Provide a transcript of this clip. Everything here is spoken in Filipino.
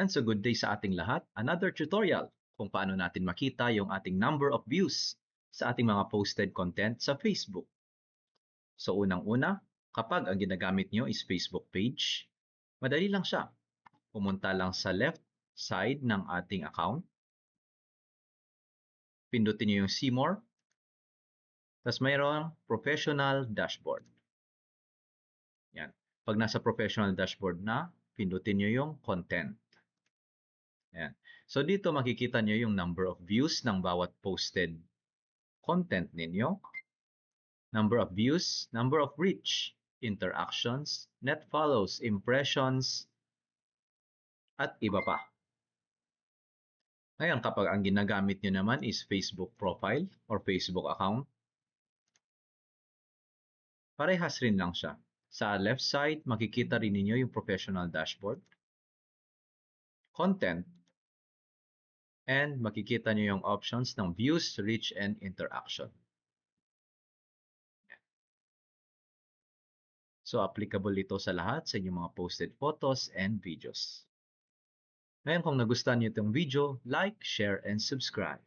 And so good day sa ating lahat. Another tutorial kung paano natin makita yung ating number of views sa ating mga posted content sa Facebook. So unang-una, kapag ang ginagamit nyo is Facebook page, madali lang siya. Pumunta lang sa left side ng ating account. Pindutin nyo yung See More. Tapos mayroong Professional Dashboard. Yan. Pag nasa Professional Dashboard na, pindutin nyo yung Content. Yan. So dito makikita nyo yung number of views ng bawat posted content ninyo, number of views, number of reach, interactions, net follows, impressions, at iba pa. Ngayon, kapag ang ginagamit nyo naman is Facebook profile or Facebook account, parehas rin lang siya. Sa left side, makikita rin ninyo yung professional dashboard, content, and makikita nyo yung options ng views, reach, and interaction. So, applicable ito sa lahat sa inyong mga posted photos and videos. Ngayon, kung nagustuhan niyo itong video, like, share, and subscribe.